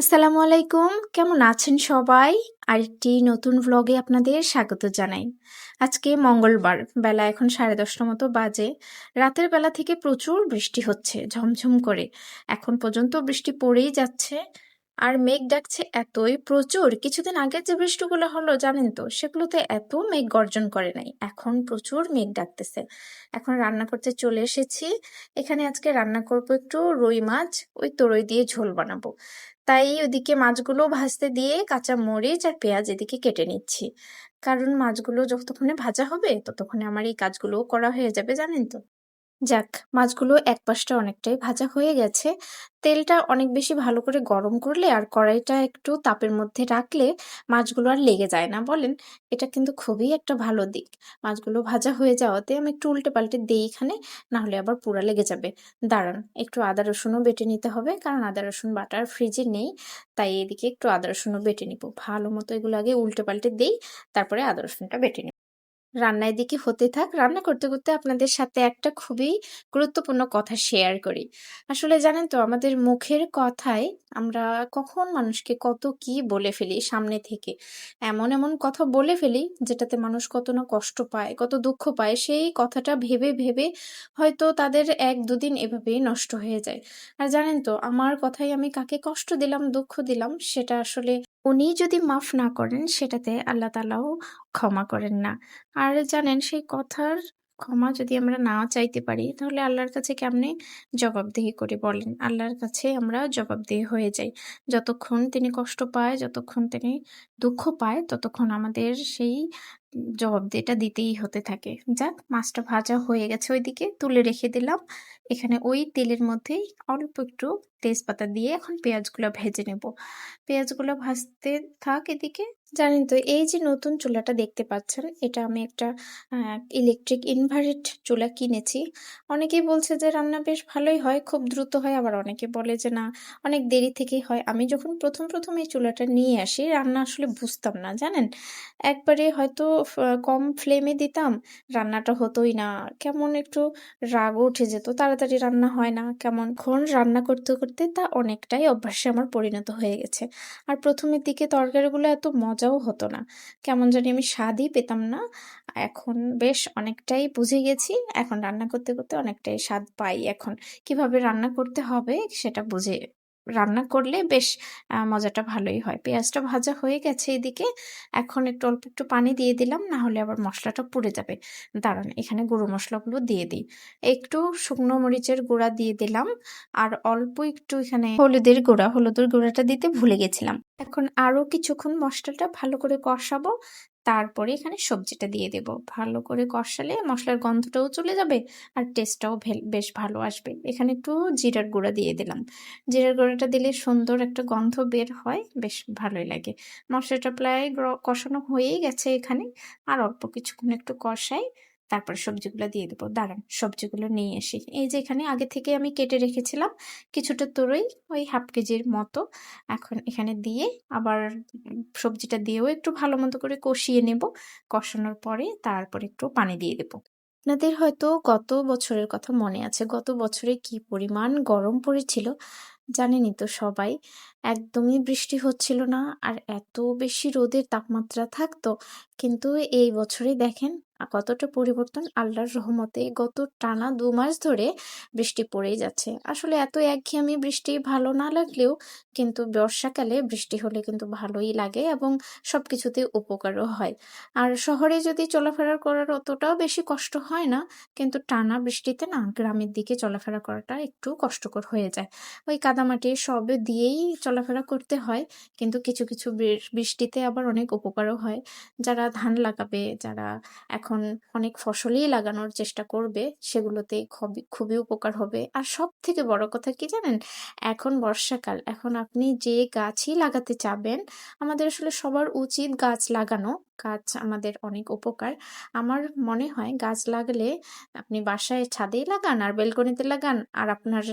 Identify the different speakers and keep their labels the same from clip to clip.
Speaker 1: আসসালামু আলাইকুম। কেমন আছেন সবাই? আরেকটি নতুন ভ্লগে আপনাদের স্বাগত জানাই। আজকে মঙ্গলবার, বেলা এখন সাড়ে দশটা মতো বাজে। রাতের বেলা থেকে প্রচুর বৃষ্টি হচ্ছে, ঝমঝম করে। এখন পর্যন্ত বৃষ্টি পড়েই যাচ্ছে। আর মেঘ ডাকছে এতই প্রচুর। কিছুদিন আগে যে বৃষ্টিগুলো হলো, জানেন তো, সেগুলোতে এত মেঘ গর্জন করে নাই। এখন প্রচুর মেঘ ডাকতেছে। এখন রান্না করতে চলে এসেছি। এখানে আজকে রান্না করব একটু রুই মাছ, ওই তরই দিয়ে ঝোল বানাবো। তাই ওদিকে মাছগুলো ভাজতে দিয়ে কাঁচা মরিচ আর পেঁয়াজ এদিকে কেটে নিচ্ছি। কারণ মাছগুলো যতক্ষণে ভাজা হবে, ততক্ষণে আমার এই কাজগুলোও করা হয়ে যাবে, জানেন তো। যাক, মাছগুলো এক পাশটা অনেকটাই ভাজা হয়ে গেছে। তেলটা অনেক বেশি ভালো করে গরম করলে আর কড়াইটা একটু তাপের মধ্যে রাখলে মাছগুলো আর লেগে যায় না, বলেন? এটা কিন্তু খুবই একটা ভালো দিক। মাছগুলো ভাজা হয়ে যাওয়াতে আমি একটু উল্টে পাল্টে দিই এখানে, নাহলে আবার পুরা লেগে যাবে। দাঁড়ান, একটু আদা রসুনও বেটে নিতে হবে, কারণ আদা রসুন বাটার ফ্রিজে নেই, তাই এদিকে একটু আদা রসুনও বেটে নিব। ভালো মতো এগুলো আগে উল্টে পাল্টে দিই, তারপরে আদা রসুনটা বেটে নিব। রান্নার দিকে হতে থাক, রান্না করতে করতে আপনাদের সাথে একটা খুবই গুরুত্বপূর্ণ কথা শেয়ার করি। আসলে জানেন তো, আমাদের মুখের কথায় আমরা কখন মানুষকে কত কি বলে ফেলি সামনে থেকে। এমন এমন কথা বলে ফেলি যেটাতে মানুষ কত না কষ্ট পায়, কত দুঃখ পায়, সেই কথাটা ভেবে ভেবে হয়তো তাদের এক, দুদিন এভাবেই নষ্ট হয়ে যায়। আর জানেন তো, আমার কথাই আমি কাকে কষ্ট দিলাম, দুঃখ দিলাম, সেটা আসলে উনি যদি মাফ না করেন, সেটাতে আল্লাহ তালাও ক্ষমা করেন না। আর জানেন, সেই কথার ক্ষমা যদি আমরা না চাইতে পারি, তাহলে আল্লাহর কাছে কেমনে জবাবদিহি করে বলেন? আল্লাহর কাছে আমরা জবাবদিহি হয়ে যাই। যতক্ষণ তিনি কষ্ট পায়, যতক্ষণ তিনি দুঃখ পায়, ততক্ষণ আমাদের সেই জবাবদিহিটা দিতেই হতে থাকে। যাক, মাছটা ভাজা হয়ে গেছে ওইদিকে, তুলে রেখে দিলাম। এখানে ওই তেলের মধ্যেই অল্প একটু তেজপাতা দিয়ে এখন পেঁয়াজগুলো ভেজে নেব। পেঁয়াজগুলো ভাজতে থাক এদিকে। জানেন তো, এই যে নতুন চুলাটা দেখতে পাচ্ছেন, এটা আমি একটা ইলেকট্রিক ইনভার্টেড চুলা কিনেছি। অনেকেই বলছে যে রান্না বেশ ভালোই হয়, খুব দ্রুত হয়, আবার অনেকে বলে যে না, অনেক দেরি থেকেই হয়। আমি যখন প্রথম প্রথম এই চুলাটা নিয়ে আসি, রান্না আসলে বুঝতাম না, জানেন? একবারে হয়তো কম ফ্লেমে দিতাম, রান্নাটা হতোই না, কেমন একটু রাগও উঠে যেত, তাড়াতাড়ি রান্না হয় না, কেমন ক্ষণ রান্না করতে করতে তা অনেকটাই অভ্যাসে আমার পরিণত হয়ে গেছে। আর প্রথমের দিকে তরকারিগুলো এত মজাও হতো না। কেমন জানি আমি স্বাদই পেতাম না। এখন বেশ অনেকটাই বুঝে গেছি। এখন রান্না করতে করতে অনেকটাই স্বাদ পাই। এখন কীভাবে রান্না করতে হবে সেটা বুঝে রান্না করলে বেশ মজাটা ভালোই হয়। পেঁয়াজটা ভাজা হয়ে গেছে এদিকে। এখন একটু অল্প একটু পানি দিয়ে দিলাম না হলে আবার মশলাটা পুড়ে যাবে। দাঁড়ান, এখানে গুঁড়ো মশলাগুলো দিয়ে দিই। একটু শুকনো মরিচের গুঁড়া দিয়ে দিলাম, আর অল্প একটু এখানে হলুদের গুঁড়া, হলুদের গুঁড়াটা দিতে ভুলে গেছিলাম। এখন আরও কিছুক্ষণ মশলাটা ভালো করে কষাবো। তারপরে এখানে সবজিটা দিয়ে দেব। ভালো করে কষালে মশলার গন্ধটাও চলে যাবে আর টেস্টটাও বেশ ভালো আসবে। এখানে একটু জিরার গুঁড়া দিয়ে দিলাম। জিরার গুঁড়াটা দিলে সুন্দর একটা গন্ধ বের হয়, বেশ ভালোই লাগে। মশলাটা প্রায় কষানো হয়েই গেছে এখানে। আর অল্প কিছুক্ষণ একটু কষাই তারপর সবজিগুলো দিয়ে দেবো। দাঁড়ান, সবজিগুলো নিয়ে আসি এই যে এখানে আগে থেকে আমি কেটে রেখেছিলাম কিছুটা তরই, ওই হাফ কেজির মতো। এখন এখানে দিয়ে আবার সবজিটা দিয়েও একটু ভালো মতো করে কষিয়ে নেব। কষানোর পরে তারপর একটু পানি দিয়ে দেবো। আপনাদের হয়তো গত বছরের কথা মনে আছে, গত বছরে কি পরিমাণ গরম পড়েছিল জানেনই তো সবাই। একদমই বৃষ্টি হচ্ছিল না আর এত বেশি রোদের তাপমাত্রা থাকতো। কিন্তু এই বছরে দেখেন, কতটা পরিবর্তন আল্লাহর রহমতে গত টানা দু মাস ধরে বৃষ্টি পড়েই যাচ্ছে। আসলে এত একঘেয়েমি বৃষ্টি ভালো না লাগলেও কিন্তু বর্ষাকালে বৃষ্টি হলে কিন্তু ভালোই লাগে এবং সব কিছুতে উপকারও হয়। আর শহরে যদি চলাফেরা করার অতটাও বেশি কষ্ট হয় না, কিন্তু টানা বৃষ্টিতে না গ্রামের দিকে চলাফেরা করাটা একটু কষ্টকর হয়ে যায়। ওই কাদামাটি সব দিয়েই চলাফেরা করতে হয়, কিন্তু কিছু কিছু বৃষ্টিতে আবার অনেক উপকারও হয়। যারা ধান লাগাবে, যারা এখন অনেক ফসলই লাগানোর চেষ্টা করবে, সেগুলোতে খুবই খুবই উপকার হবে। আর সব থেকে বড় কথা কি জানেন? এখন বর্ষাকাল, এখন আপনি যে গাছই লাগাতে চাবেন, আমাদের আসলে সবার উচিত গাছ লাগানো। গাছ আমাদের অনেক উপকার। আমার মনে হয় গাছ লাগলে আপনি বাসায় ছাদেই লাগান, আর বেলকনিতে লাগান, আর আপনার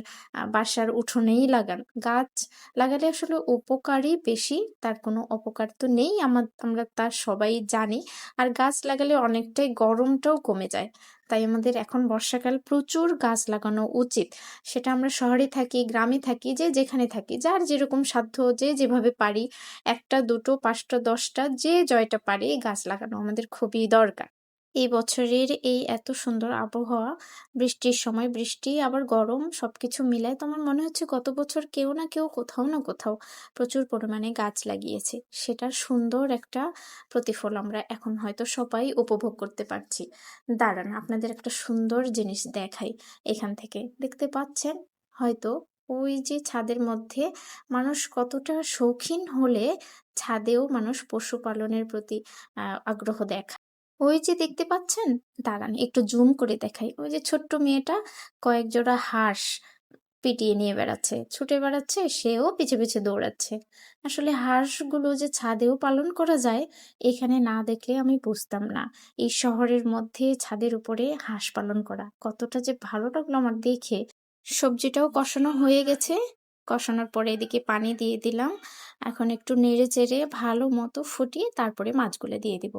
Speaker 1: বাসার উঠোনেই লাগান। গাছ লাগালে আসলে উপকারই বেশি, তার কোনো অপকার তো নেই আমার আমরা তা সবাই জানি। আর গাছ লাগালে অনেকটাই গরমটাও কমে যায়। তাই আমাদের এখন বর্ষাকাল, প্রচুর গাছ লাগানো উচিত। সেটা আমরা শহরে থাকি, গ্রামে থাকি, যে যেখানে থাকি, যার যেরকম সাধ্য, যে যেভাবে পারি, একটা, দুটো, পাঁচটা, দশটা, যে জয়টা পারি গাছ লাগানো আমাদের খুবই দরকার। এই বছরের এই এত সুন্দর আবহাওয়া, বৃষ্টির সময় বৃষ্টি, আবার গরম সবকিছু মিলায় তো আমার মনে হচ্ছে গত বছর কেউ না কেউ কোথাও না কোথাও প্রচুর পরিমাণে গাছ লাগিয়েছে। সেটার সুন্দর একটা প্রতিফল আমরা এখন হয়তো সবাই উপভোগ করতে পারছি। দাঁড়ান, আপনাদের একটা সুন্দর জিনিস দেখাই। এখান থেকে দেখতে পাচ্ছেন? হয়তো ওই যে ছাদের মধ্যে মানুষ কতটা শৌখিন হলে ছাদেও মানুষ পশুপালনের প্রতি আগ্রহ দেখায়। ওই যে দেখতে পাচ্ছেন? দাঁড়ান, একটু জুম করে দেখাই। ওই যে ছোট্ট মেয়েটা কয়েক জোড়া হাঁস পিটিয়ে নিয়ে বেড়াচ্ছে। ছুটে বেড়াচ্ছে, সেও পিছে পিছে দৌড়াচ্ছে। আসলে হাঁসগুলো যে ছাদেও পালন করা যায়, এখানে না দেখলে আমি বুঝতাম না। এই শহরের মধ্যে ছাদের উপরে হাঁস পালন করা কতটা যে ভালো লাগল আমার দেখে। সবজিটাও কষানো হয়ে গেছে। কষানোর পরে এদিকে পানি দিয়ে দিলাম। এখন একটু নেড়ে চেড়ে ভালো মতো ফুটিয়ে তারপরে মাছগুলো দিয়ে দিব।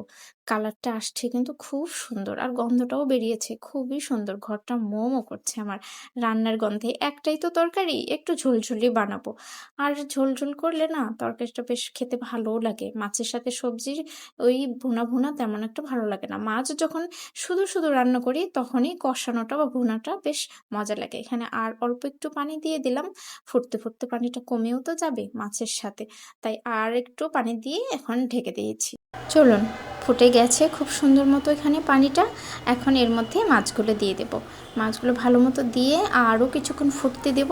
Speaker 1: কালারটা আসছে কিন্তু খুব সুন্দর আর গন্ধটাও বেরিয়েছে, খুবই সুন্দর। ঘরটা মোমো করছে আমার রান্নার গন্ধে। একটাই তো তরকারি, একটু ঝোলঝুলি বানাবো। আর ঝোলঝোল করলে না তরকারিটা বেশ খেতে ভালোও লাগে। মাছের সাথে সবজির ওই ভুনা ভুনা তেমন একটা ভালো লাগে না। মাছ যখন শুধু শুধু রান্না করি তখনই কষানোটা বা ভুনাটা বেশ মজা লাগে। এখানে আর অল্প একটু পানি দিয়ে দিলাম, ফুটতে ফুটতে পানিটা কমেও তো যাবে মাছের সাথে। তাই আর একটু পানি দিয়ে এখন ঢেকে দিয়েছি। চলুন, ফুটে গেছে খুব সুন্দর মতো এখানে পানিটা। এখন এর মধ্যে মাছগুলো দিয়ে দেব। মাছগুলো ভালো মতো দিয়ে আরও কিছুক্ষণ ফুটতে দেব,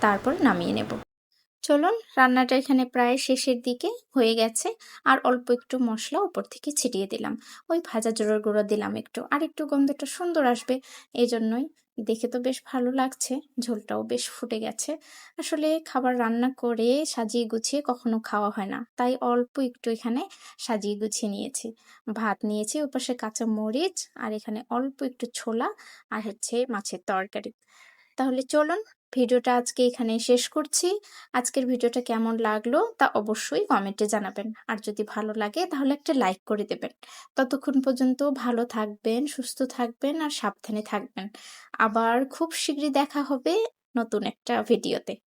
Speaker 1: তারপর নামিয়ে নেব। চলুন, রান্নাটা এখানে প্রায় শেষের দিকে হয়ে গেছে। আর অল্প একটু মশলা উপর থেকে ছিটিয়ে দিলাম। ওই ভাজা জোড়ার গুঁড়ো দিলাম একটু। আর একটু গন্ধটা সুন্দর আসবে। এই জন্যই দেখে তো বেশ ভালো লাগছে, ঝোলটাও বেশ ফুটে গেছে। আসলে খাবার রান্না করে সাজিয়ে গুছিয়ে কখনো খাওয়া হয় না, তাই অল্প একটু এখানে সাজিয়ে গুছিয়ে নিয়েছি। ভাত নিয়েছি, ওপাশে কাঁচা মরিচ আর এখানে অল্প একটু ছোলা আর হচ্ছে মাছের তরকারি। তাহলে চলুন ভিডিওটা আজকে এখানে শেষ করছি। আজকের ভিডিওটা কেমন লাগল তা অবশ্যই কমেন্টে জানাবেন। আর যদি ভালো লাগে তাহলে একটা লাইক করে দেবেন। ততক্ষণ পর্যন্ত ভালো থাকবেন, সুস্থ থাকবেন আর সাবধানে থাকবেন। আবার খুব শীঘ্রই দেখা হবে নতুন একটা ভিডিওতে।